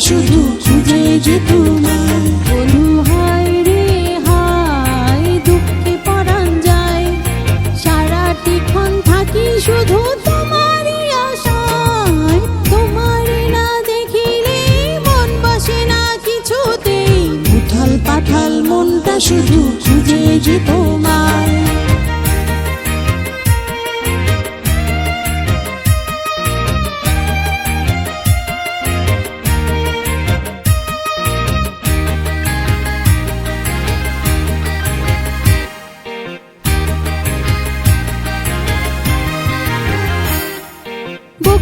শুধু খুঁজে যে তোমায় বলু, হায় রে, হায়, দুঃখে পরাণ যায়। সারাটিক্ষণ থাকি শুধু তোমারই না দেখিলে না মনটা শুধু খুঁজে যে তোমায়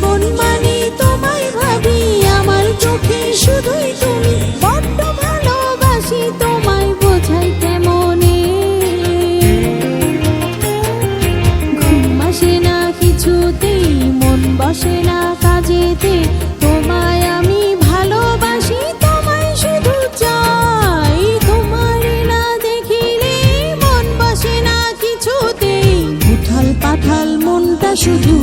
জীবন মানে তোমায় ভাবি, আমার চোখে শুধুই তুমি। বড্ড ভালোবাসি তোমায়, বোঝাই কেমনে? ঘুম আসে না কিছুতেই, মন বসে না কাজেতে। তোমায় আমি ভালোবাসি, তোমায় শুধু চাই। তোমারে না দেখিলে মন বসে না কিছুতেই। উথাল পাথাল মনটা শুধু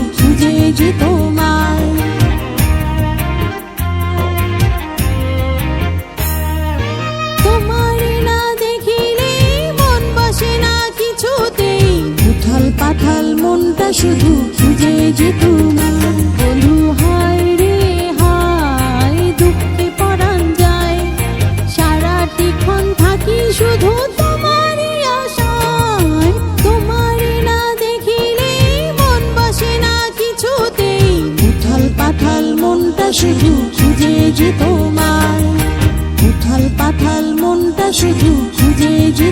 আঠাল মনটা শুধু খুঁজে যে তুমি হায় রে, হায়, দুঃখে পরাণ যায়। সারাটিক্ষণ থাকি শুধু না না কিছুতেই। মনটা শুধু খুঁজে যে তোমার। উথাল পাথাল মনটা শুধু খুঁজে যে